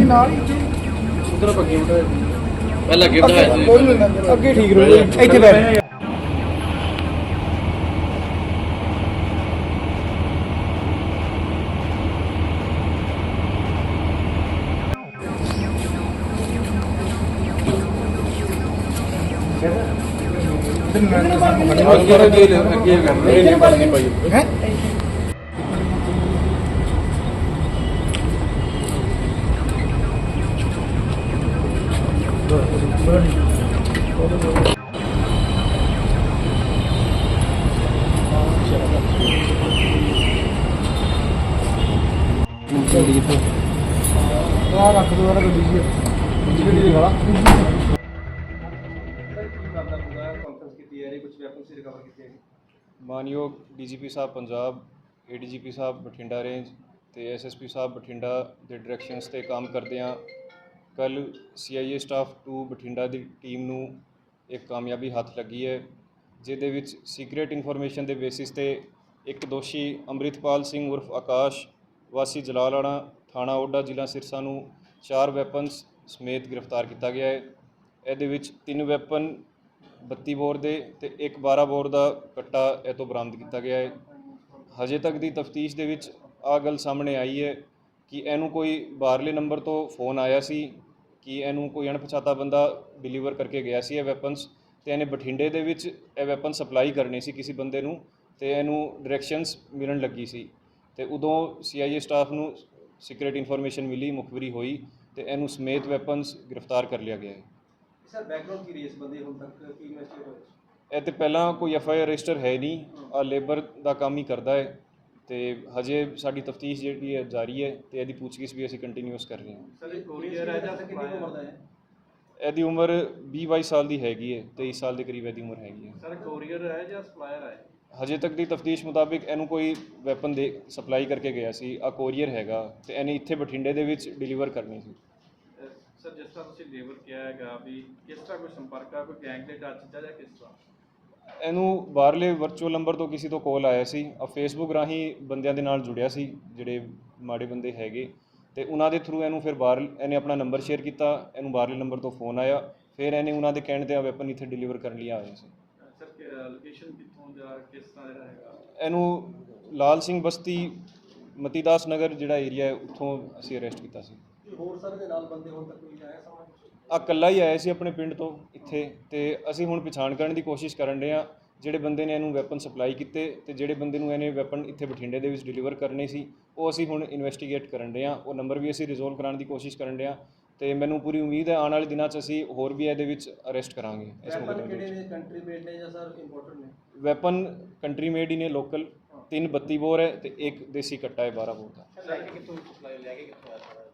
ਨਹੀਂ ਨਾਲ ਹੀ ਉਧਰ ਪੱਕੀ ਉਧਰ ਪਹਿਲਾਂ ਗਿਫਟ ਹੈ। ਜੀ ਕੋਈ ਨਹੀਂ ਅੱਗੇ ਠੀਕ ਰਹੂਗਾ। ਇੱਥੇ ਬੈਠ। ਅੱਗੇ ਅੱਗੇ ਅੱਗੇ ਕਰ ਇਹ ਨਹੀਂ ਪਾਈ ਪਾਈ ਹੈ? ਆ ਰੱਖ ਦੋ ਵਾਲਾ ਗੱਡੀ ਜੀ ਗੱਡੀ ਦੇ ਵਾਲਾ ਮਾਨਯੋਗ ਡੀਜੀਪੀ ਸਾਹਿਬ ਪੰਜਾਬ, ਏਡੀਜੀਪੀ ਸਾਹਿਬ ਬਠਿੰਡਾ ਰੇਂਜ ਤੇ ਐਸਐਸਪੀ ਸਾਹਿਬ ਬਠਿੰਡਾ ਦੇ ਡਾਇਰੈਕਸ਼ਨਸ ਤੇ ਕੰਮ ਕਰਦੇ ਕਰਦਿਆਂ ਕੱਲ ਸੀਆਈਏ ਸਟਾਫ 2 ਬਠਿੰਡਾ ਦੀ ਟੀਮ ਨੂੰ ਇੱਕ ਕਾਮਯਾਬੀ ਹੱਥ ਲੱਗੀ ਹੈ, ਜਿਹਦੇ ਵਿੱਚ ਸੀਕ੍ਰੀਟ ਇਨਫੋਰਮੇਸ਼ਨ ਦੇ ਬੇਸਿਸ ਤੇ ਇੱਕ ਦੋਸ਼ੀ ਅੰਮ੍ਰਿਤਪਾਲ ਸਿੰਘ ਉਰਫ ਆਕਾਸ਼, ਵਾਸੀ ਜਲਾਲਾਣਾ ਥਾਣਾ ਓਡਾ ਜ਼ਿਲ੍ਹਾ ਸਿਰਸਾ ਨੂੰ ਚਾਰ ਵੈਪਨਸ ਸਮੇਤ ਗ੍ਰਿਫਤਾਰ ਕੀਤਾ ਗਿਆ ਹੈ। ਇਹਦੇ ਵਿੱਚ ਤਿੰਨ ਵੈਪਨ 32 ਬੋਰ ਦੇ ਤੇ ਇੱਕ 12 ਬੋਰ ਦਾ ਕੱਟਾ ਇਹ ਤੋਂ ਬਰਾਮਦ ਕੀਤਾ ਗਿਆ ਹੈ। ਹਜੇ ਤੱਕ ਦੀ ਤਫਤੀਸ਼ ਦੇ ਵਿੱਚ ਆ ਗੱਲ ਸਾਹਮਣੇ ਆਈ ਹੈ ਕਿ ਇਹਨੂੰ ਕੋਈ ਬਾਹਰਲੇ ਨੰਬਰ ਤੋਂ ਫੋਨ ਆਇਆ ਸੀ ਕਿ ਇਹਨੂੰ ਕੋਈ ਅਣਪਛਾਤਾ ਬੰਦਾ ਡਿਲੀਵਰ ਕਰਕੇ ਗਿਆ ਸੀ ਇਹ ਵੈਪਨਸ ਤੇ ਇਹਨੇ ਬਠਿੰਡੇ ਦੇ ਵਿੱਚ ਇਹ ਵੈਪਨ ਸਪਲਾਈ ਕਰਨੇ ਸੀ ਕਿਸੇ ਬੰਦੇ ਨੂੰ ਤੇ ਇਹਨੂੰ ਡਾਇਰੈਕਸ਼ਨਸ ਮਿਲਣ ਲੱਗੀ ਸੀ। ਤੇ ਉਦੋਂ ਸੀਆਈਏ ਸਟਾਫ ਨੂੰ ਸੀਕ੍ਰੀਟ ਇਨਫੋਰਮੇਸ਼ਨ ਮਿਲੀ ਮੁਖਬਰੀ ਹੋਈ ਤੇ ਇਹਨੂੰ ਸਮੇਤ ਵੈਪਨਸ ਗ੍ਰਿਫਤਾਰ ਕਰ ਲਿਆ ਗਿਆ ਹੈ। ਸਰ ਬੈਕਗ੍ਰਾਉਂਡ ਕੀ ਰੇਸ ਬੰਦੇ ਹੁਣ ਤੱਕ? ਕੀ ਇਨਵੈਸਟੀਗੇਟ ਹੋਇਆ? ਇਹ ਤੇ ਪਹਿਲਾਂ ਕੋਈ ਐਫ ਆਈ ਆਰ ਰਜਿਸਟਰ ਹੈ ਨਹੀਂ। ਆ ਲੇਬਰ ਦਾ ਕੰਮ ਹੀ ਕਰਦਾ ਹੈ। ਤੇ ਹਜੇ ਸਾਡੀ ਤਫਤੀਸ਼ ਜਿਹੜੀ ਹੈ ਜਾਰੀ ਹੈ ਤੇ ਇਹਦੀ ਪੁੱਛਗਿੱਛ ਵੀ ਅਸੀਂ ਕੰਟੀਨਿਊਸ ਕਰ ਰਹੇ ਹਾਂ। ਸਰ ਇਹ ਕੋਰੀਅਰ ਹੈ ਜਾਂ ਕਿੰਨੀ ਉਮਰ ਦਾ ਹੈ? ਇਹਦੀ ਉਮਰ 20 22 ਸਾਲ ਦੀ ਹੈਗੀ ਹੈ 23 ਸਾਲ ਦੇ ਕਰੀਬ ਇਹਦੀ ਉਮਰ ਹੈਗੀ ਹੈ। ਸਰ ਕੋਰੀਅਰ ਹੈ ਜਾਂ ਸਪਲਾਇਰ ਹੈ? ਹਜੇ ਤੱਕ ਦੀ ਤਫਤੀਸ਼ ਮੁਤਾਬਿਕ ਇਹਨੂੰ ਕੋਈ ਵੈਪਨ ਦੇ ਸਪਲਾਈ ਕਰਕੇ ਗਿਆ ਸੀ ਆ ਕੋਰੀਅਰ ਹੈਗਾ ਤੇ ਇਹਨੇ ਇੱਥੇ ਬਠਿੰਡੇ ਦੇ ਵਿੱਚ ਡਿਲੀਵਰ ਕਰਨੀ ਸੀ। ਸਰ ਜਿਸ ਤਰ੍ਹਾਂ ਤੁਸੀਂ ਲੇਬਰ ਕਿਹਾ ਹੈਗਾ ਵੀ ਕਿਸ ਤਰ੍ਹਾਂ ਕੋਈ ਸੰਪਰਕ ਆ ਕੋਈ ਗੈਂਗ ਦੇ ਟੱਚ ਜਾਂ ਕਿਸ ਤਰ੍ਹਾਂ? ਇਹਨੂੰ ਬਾਹਰਲੇ ਵਰਚੁਅਲ ਨੰਬਰ ਤੋਂ ਕਿਸੇ ਤੋਂ ਕਾਲ ਆਇਆ ਸੀ। ਆ ਫੇਸਬੁੱਕ ਰਾਹੀਂ ਬੰਦਿਆਂ ਦੇ ਨਾਲ ਜੁੜਿਆ ਸੀ ਜਿਹੜੇ ਮਾੜੇ ਬੰਦੇ ਹੈਗੇ। ਤੇ ਉਹਨਾਂ ਦੇ ਥਰੂ ਇਹਨੂੰ ਫਿਰ ਬਾਹਰ ਇਹਨੇ ਆਪਣਾ ਨੰਬਰ ਸ਼ੇਅਰ ਕੀਤਾ ਇਹਨੂੰ ਬਾਹਰਲੇ ਨੰਬਰ ਤੋਂ ਫੋਨ ਆਇਆ। ਫਿਰ ਇਹਨੇ ਉਹਨਾਂ ਦੇ ਕਹਿਣ ਤੇ ਆ ਵੈਪਨ ਇੱਥੇ ਡਿਲੀਵਰ ਕਰਨ ਲਈ ਆਇਆ ਸੀ। ਸਰ ਲੋਕੇਸ਼ਨ ਕਿੱਥੋਂ ਜਾਂ ਕਿਸ ਤਰ੍ਹਾਂ ਦਾ ਹੈਗਾ? ਇਹਨੂੰ ਲਾਲ ਸਿੰਘ ਬਸਤੀ ਮਤੀਦਾਸ ਨਗਰ ਜਿਹੜਾ ਏਰੀਆ ਹੈ ਉੱਥੋਂ ਅਸੀਂ ਅਰੈਸਟ ਕੀਤਾ ਸੀ। ਹੋਰ ਸਰ ਦੇ ਨਾਲ ਬੰਦੇ ਹੁਣ ਤੱਕ ਕੋਈ ਆਇਆ ਸਮਾਂ? ਆ ਇਕੱਲਾ ਹੀ ਆਇਆ ਸੀ ਆਪਣੇ ਪਿੰਡ ਤੋਂ ਇੱਥੇ ਤੇ ਅਸੀਂ ਹੁਣ ਪਛਾਣ ਕਰਨ ਦੀ ਕੋਸ਼ਿਸ਼ ਕਰਨ ਰਹੇ ਆ ਜਿਹੜੇ ਬੰਦੇ ਨੇ ਇਹਨੂੰ ਵੈਪਨ ਸਪਲਾਈ ਕੀਤੇ ਤੇ ਜਿਹੜੇ ਬੰਦੇ ਨੂੰ ਇਹਨੇ ਵੈਪਨ ਇੱਥੇ ਬਠਿੰਡੇ ਦੇ ਵਿੱਚ ਡਿਲੀਵਰ ਕਰਨੇ ਸੀ ਉਹ ਅਸੀਂ ਹੁਣ ਇਨਵੈਸਟੀਗੇਟ ਕਰਨ ਰਹੇ ਆ ਉਹ ਨੰਬਰ ਵੀ ਅਸੀਂ ਰਿਜ਼ੋਲਵ ਕਰਾਉਣ ਦੀ ਕੋਸ਼ਿਸ਼ ਕਰਨ ਰਹੇ ਆ ਤੇ ਮੈਨੂੰ ਪੂਰੀ ਉਮੀਦ ਹੈ ਆਉਣ ਵਾਲੇ ਦਿਨਾਂ 'ਚ ਅਸੀਂ ਹੋਰ ਵੀ ਇਹਦੇ ਵਿੱਚ ਅਰੈਸਟ ਕਰਾਂਗੇ ਇਸ ਵੈਪਨ ਮੁਕੱਦਮੇ ਕਿਹੜੇ ਵਿੱਚ। ਨੇ? ਕੰਟਰੀ ਮੇਡ ਨੇ ਜਾਂ ਸਰ ਇੰਪੋਰਟਡ ਨੇ? ਵੈਪਨ ਕੰਟਰੀ ਮੇਡ ਹੀ ਨੇ ਲੋਕਲ ਤਿੰਨ 32 ਬੋਰ ਹੈ ਤੇ ਇੱਕ ਦੇਸੀ ਕੱਟਾ ਹੈ 12 ਬੋਰ ਦਾ। ਲੈ ਕੇ ਕਿੱਥੋਂ ਸਪਲਾਈ ਲੈ ਕੇ ਕਿੱਥੋਂ ਆਇਆ ਸਰ?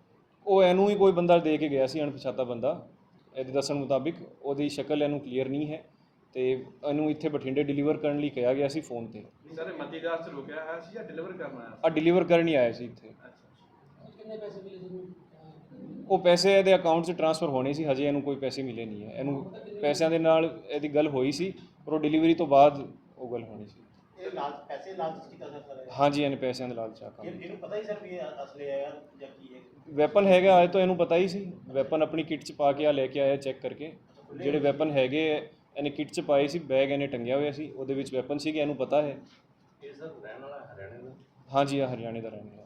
ਉਹ ਇਹਨੂੰ ਹੀ ਕੋਈ ਬੰਦਾ ਦੇ ਕੇ ਗਿਆ ਸੀ ਅਣਪਛਾਤਾ ਬੰਦਾ। ਇਹਦੇ ਦੱਸਣ ਮੁਤਾਬਿਕ ਉਹਦੀ ਸ਼ਕਲ ਇਹਨੂੰ ਕਲੀਅਰ ਨਹੀਂ ਹੈ ਤੇ ਇਹਨੂੰ ਇੱਥੇ ਬਠਿੰਡੇ ਡਿਲੀਵਰ ਕਰਨ ਲਈ ਕਿਹਾ ਗਿਆ ਸੀ ਫੋਨ ਤੇ। ਸਰ ਮਤੀਦਾਸ ਚ ਰੁਕਿਆ ਹੈ ਸੀ ਜਾਂ ਡਿਲੀਵਰ ਕਰਨਾ ਹੈ ਆ ਡਿਲੀਵਰ ਕਰਨ ਹੀ ਆਇਆ ਸੀ ਇੱਥੇ। ਕਿੰਨੇ ਪੈਸੇ ਮਿਲੇ ਤੁਹਾਨੂੰ ਉਹ ਪੈਸੇ ਇਹਦੇ ਅਕਾਊਂਟ 'ਚ ਟ੍ਰਾਂਸਫਰ ਹੋਣੇ ਸੀ ਹਜੇ ਇਹਨੂੰ ਕੋਈ ਪੈਸੇ ਮਿਲੇ ਨਹੀਂ ਹੈ। ਇਹਨੂੰ ਪੈਸਿਆਂ ਦੇ ਨਾਲ ਇਹਦੀ ਗੱਲ ਹੋਈ ਸੀ ਪਰ ਉਹ ਡਿਲੀਵਰੀ ਤੋਂ ਬਾਅਦ ਉਹ ਗੱਲ ਹੋਣੀ ਸੀ। ਪੈਸੇ ਲਾਲਚ ਕੀਤਾ ਸਰ ਸਰ ਹਾਂਜੀ ਇਹਨੇ ਪੈਸਿਆਂ ਦੇ ਲਾਲਚ ਆ ਕੰਮ ਇਹ ਇਹਨੂੰ ਪਤਾ ਹੀ ਸਰ ਵੀ ਇਹ ਅਸਲੇ ਹੈ ਜਾਂ ਕੀ ਹੈ? ਵੈਪਨ ਹੈਗਾ ਅੱਜ ਤੋਂ ਇਹਨੂੰ ਪਤਾ ਹੀ ਸੀ। ਵੈਪਨ ਆਪਣੀ ਕਿੱਟ 'ਚ ਪਾ ਕੇ ਆ ਲੈ ਕੇ ਆਇਆ ਚੈੱਕ ਕਰਕੇ। ਜਿਹੜੇ ਵੈਪਨ ਹੈਗੇ ਹੈ, ਇਹਨੇ ਕਿੱਟ 'ਚ ਪਾਏ ਸੀ ਬੈਗ ਇਹਨੇ ਟੰਗਿਆ ਹੋਇਆ ਸੀ। ਉਹਦੇ ਵਿੱਚ ਵੈਪਨ ਸੀਗੇ ਇਹਨੂੰ ਪਤਾ ਹੈ। ਇਹ ਸਰ ਰਹਿਣ ਵਾਲਾ ਹਰਿਆਣੇ ਦਾ? ਹਾਂਜੀ ਆ ਹਰਿਆਣੇ ਦਾ ਰਹਿਣ ਵਾਲਾ।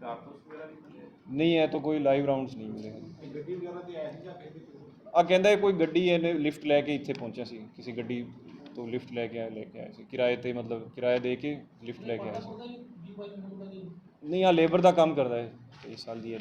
ਕਾਰਤੂਸ ਵਗੈਰਾ ਵੀ ਮਿਲੇ? ਨਹੀਂ ਇਹ ਤਾਂ ਕੋਈ ਲਾਈਵ ਰਾਉਂਡਸ ਨਹੀਂ ਮਿਲੇ। ਗੱਡੀ ਵਗੈਰਾ ਤੇ ਆਇਆ ਸੀ ਜਾਂ ਕਿਸੇ ਆ ਕਹਿੰਦਾ ਇਹ ਕੋਈ ਗੱਡੀ ਇਹਨੇ ਲਿਫਟ ਲੈ ਕੇ ਇੱਥੇ ਪਹੁੰਚਿਆ ਸੀ ਕਿਸੇ ਗੱਡੀ ਤੋਂ ਲਿਫਟ ਲੈ ਕੇ ਆਇਆ ਲੈ ਕੇ ਆਇਆ ਸੀ। ਕਿਰਾਏ ਤੇ ਮਤਲਬ ਕਿਰਾਇਆ ਦੇ ਕੇ ਲਿਫਟ ਲੈ ਕੇ ਆਇਆ ਸੀ। ਨਹੀਂ ਆ ਲੇਬਰ ਦਾ ਕੰਮ ਕਰਦਾ ਹੈ 23 ਸਾਲ ਦੀ ਹੈ